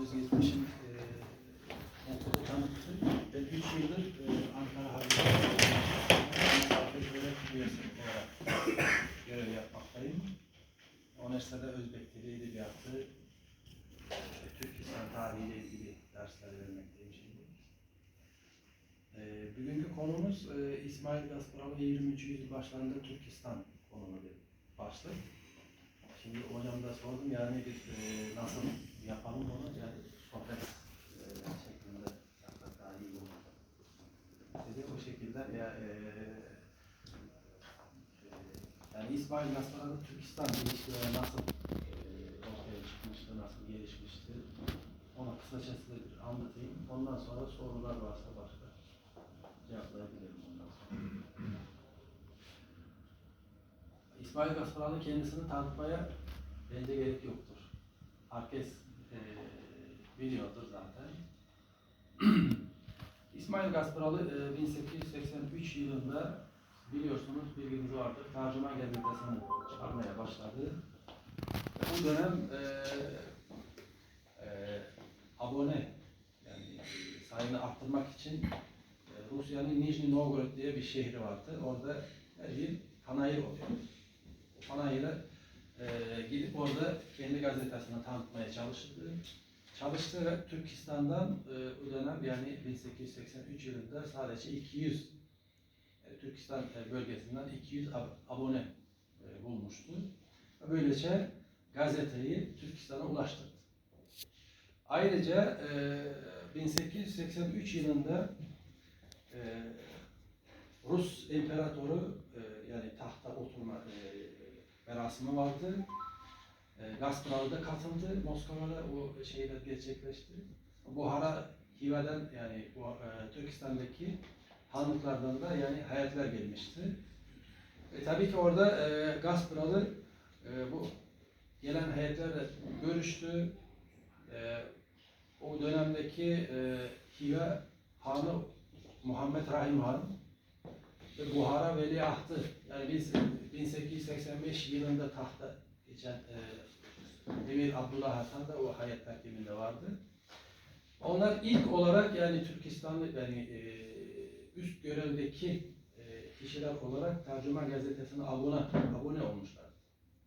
Özgeçmiş'in e, tanıttı. Ben 3 yıldır e, Ankara Harbiye öğretim üyesi olarak görev yapmaktayım. Üniversitede Özbek Dili Edebiyatı, e, Türkistan tarihi ile ilgili dersler vermekteyim şimdi. E, bugünkü konumuz e, İsmail Gasparalı 23. yüzyıl başlarında Türkistan konulu bir başlık. Şimdi hocam da sordum yani biz e, nasıl yapalım bunu yani sohbet e, şeklinde yapmak daha iyi olur. Dedi o şekilde ya e, e, yani İsmail Gasparalı Türkistan ilişkileri nasıl e, ortaya çıkmıştı, nasıl gelişmişti ona kısacası bir anlatayım. Ondan sonra sorular varsa başka cevaplayabilirim ondan sonra. İsmail Gasparalı kendisini tanıtmaya bence gerek yoktur. Herkes eee biliyordur zaten. İsmail Gasparalı eee, 1883 yılında biliyorsunuz bilginiz vardır. Tercüman gazetesini çıkarmaya başladı. Bu dönem eee eee, abone yani sayını arttırmak için eee, Rusya'nın Nijni Novgorod diye bir şehri vardı. Orada her yıl panayır oluyor. Panayır'a e, gidip orada kendi gazetesini tanıtmaya çalıştı. Çalıştı ve Türkistan'dan e, o dönem yani 1883 yılında sadece 200 e, Türkistan e, bölgesinden 200 ab- abone e, bulmuştu. Böylece gazeteyi Türkistan'a ulaştırdı. Ayrıca e, 1883 yılında Rus imparatoru yani tahta oturma e, vardı. E, Gasparalı da katıldı. Moskova'da o şeyler gerçekleşti. Buhara Hiva'dan yani bu e, Türkistan'daki hanlıklardan da yani hayatlar gelmişti. E, tabii ki orada e, Gasparalı e, bu gelen heyetlerle görüştü. E, o dönemdeki e, Hiva Hanı Muhammed Rahim Han ve Buhara veliahtı yani biz 1885 yılında tahta geçen e, Emir Abdullah Hasan da o hayat takviminde vardı. Onlar ilk olarak yani Türkistanlı yani e, üst görevdeki e, kişiler olarak Tercüman Gazetesi'ne abone, abone olmuşlar.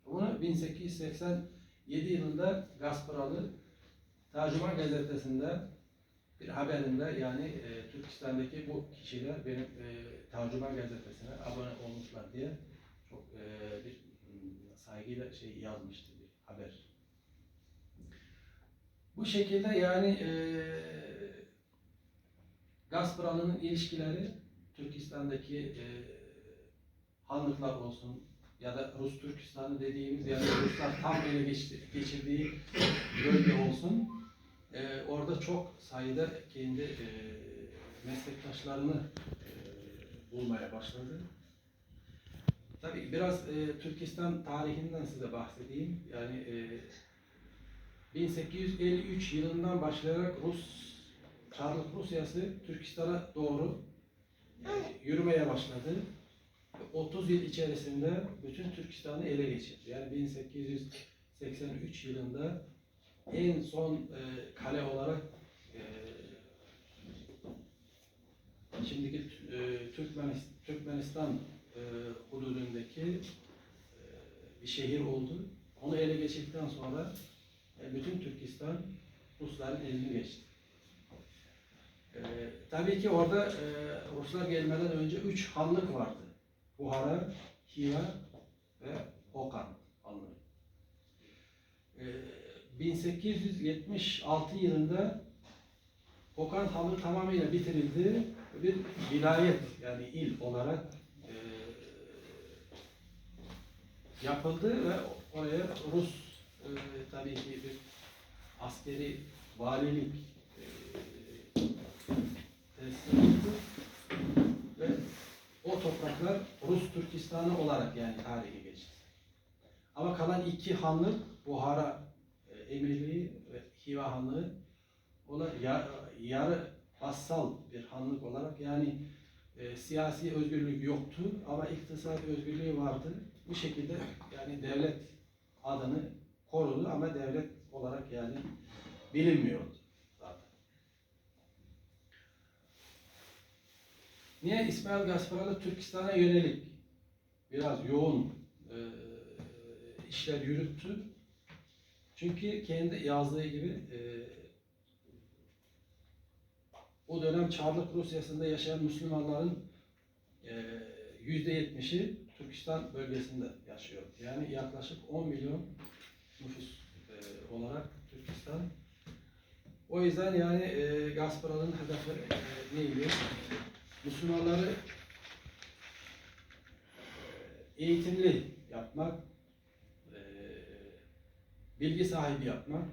Bunu 1887 yılında Gasparalı Tercüman Gazetesi'nde bir haberinde yani e, Türkistan'daki bu kişiler benim e, tercüman gazetesine abone olmuşlar diye çok e, bir saygıyla şey yazmıştı bir haber. Bu şekilde yani e, Gazpram'ın ilişkileri Türkistan'daki e, hanlıklar olsun ya da Rus Türkistan'ı dediğimiz yani Ruslar tam ele geçti, geçirdiği bölge olsun e, orada çok sayıda kendi e, meslektaşlarını e, bulmaya başladı. Tabii biraz e, Türkistan tarihinden size bahsedeyim. Yani e, 1853 yılından başlayarak Rus Çarlık Rusyası Türkistan'a doğru yani yürümeye başladı. 30 yıl içerisinde bütün Türkistan'ı ele geçirdi. Yani 1883 yılında en son e, kale olarak e, şimdiki e, Türkmenistan, Türkmenistan e, hududundaki e, bir şehir oldu. Onu ele geçirdikten sonra e, bütün Türkistan Rusların eline geçti. E, tabii ki orada e, Ruslar gelmeden önce üç hanlık vardı. Buhara, Hiva ve Okan hanlığı. E, 1876 yılında Okan Hanlığı tamamıyla bitirildi. Bir vilayet yani il olarak e, yapıldı ve oraya Rus e, tabii ki bir askeri valilik e, teslim etti. Ve o topraklar Rus Türkistanı olarak yani tarihe geçti. Ama kalan iki hanlık Buhara e, Emirliği ve Hiva Hanlığı onlar ya- yarı vassal bir hanlık olarak yani e, siyasi özgürlük yoktu ama iktisadi özgürlüğü vardı. Bu şekilde yani devlet adını korudu ama devlet olarak yani bilinmiyordu zaten. Niye İsmail Gasparalı Türkistan'a yönelik biraz yoğun e, işler yürüttü? Çünkü kendi yazdığı gibi e, o dönem Çarlık Rusyası'nda yaşayan Müslümanların e, yüzde yetmişi Türkistan bölgesinde yaşıyor. Yani yaklaşık 10 milyon nüfus e, olarak Türkistan. O yüzden yani e, Gasparal'ın hedefleri e, neydi? Müslümanları e, eğitimli yapmak, e, bilgi sahibi yapmak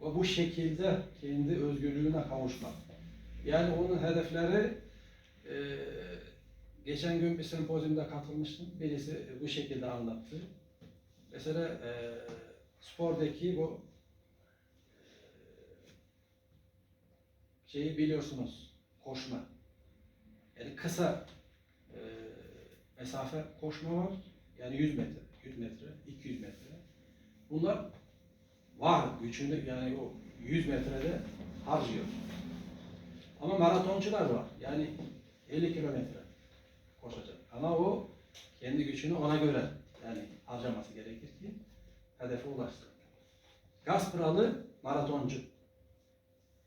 ve bu şekilde kendi özgürlüğüne kavuşmak. Yani onun hedefleri e, geçen gün bir sempozyumda katılmıştım. Birisi bu şekilde anlattı. Mesela e, spordaki bu e, şeyi biliyorsunuz, koşma. Yani kısa e, mesafe koşma var. Yani 100 metre, 100 metre, 200 metre. Bunlar var gücünde yani o 100 metrede harcıyor. Ama maratoncular var. Yani 50 kilometre koşacak. Ama o kendi gücünü ona göre yani harcaması gerekir ki hedefe ulaşsın. Gasparalı maratoncu.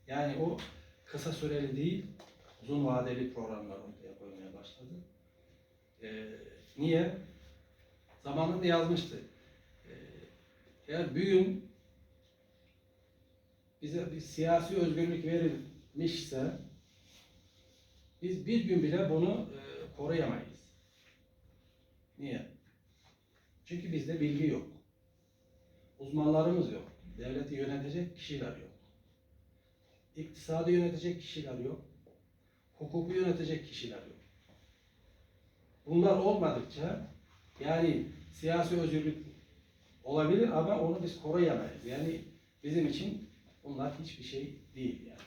Yani o kısa süreli değil, uzun vadeli programlar ortaya koymaya başladı. Ee, niye? Zamanında yazmıştı. Ee, eğer bir gün bize bir siyasi özgürlük verilmişse biz bir gün bile bunu e, koruyamayız. Niye? Çünkü bizde bilgi yok. Uzmanlarımız yok. Devleti yönetecek kişiler yok. İktisadı yönetecek kişiler yok. Hukuku yönetecek kişiler yok. Bunlar olmadıkça yani siyasi özgürlük olabilir ama onu biz koruyamayız. Yani bizim için bunlar hiçbir şey değil yani.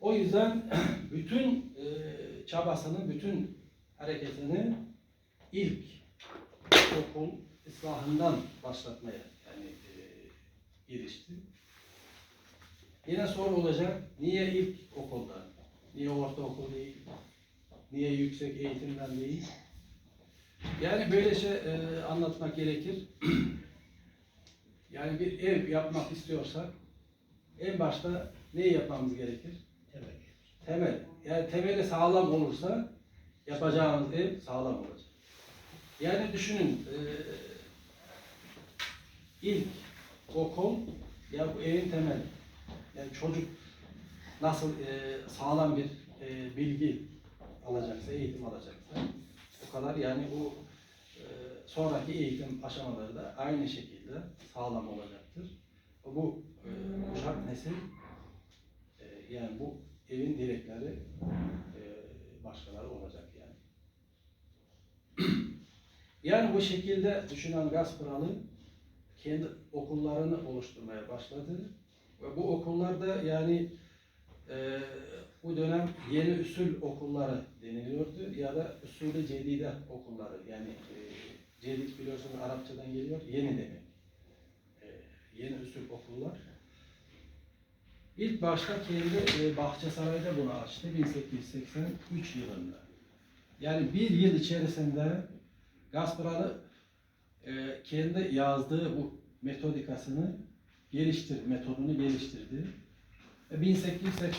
O yüzden bütün e, çabasını, bütün hareketini ilk okul ıslahından başlatmaya yani e, girişti. Yine soru olacak, niye ilk okuldan, niye ortaokul değil, niye yüksek eğitimden değil? Yani böyle şey e, anlatmak gerekir. yani bir ev yapmak istiyorsak en başta neyi yapmamız gerekir? Temel. Yani temeli sağlam olursa yapacağımız ev sağlam olacak. Yani düşünün e, ilk okul ya bu evin temeli. Yani çocuk nasıl e, sağlam bir e, bilgi alacaksa, eğitim alacaksa o kadar yani bu e, sonraki eğitim aşamaları da aynı şekilde sağlam olacaktır. Bu e, kuşak nesil e, yani bu evin direkleri e, başkaları olacak yani. yani bu şekilde düşünen Gasparalı kendi okullarını oluşturmaya başladı. Ve bu okullarda yani e, bu dönem yeni usul okulları deniliyordu ya da usulü cedide okulları yani e, cedid biliyorsunuz Arapçadan geliyor yeni demek. E, yeni usul okullar. İlk başta kendi e, Bahçesaray'da bunu açtı 1883 yılında. Yani bir yıl içerisinde Gasparalı e, kendi yazdığı bu metodikasını geliştir, metodunu geliştirdi. Ve 1880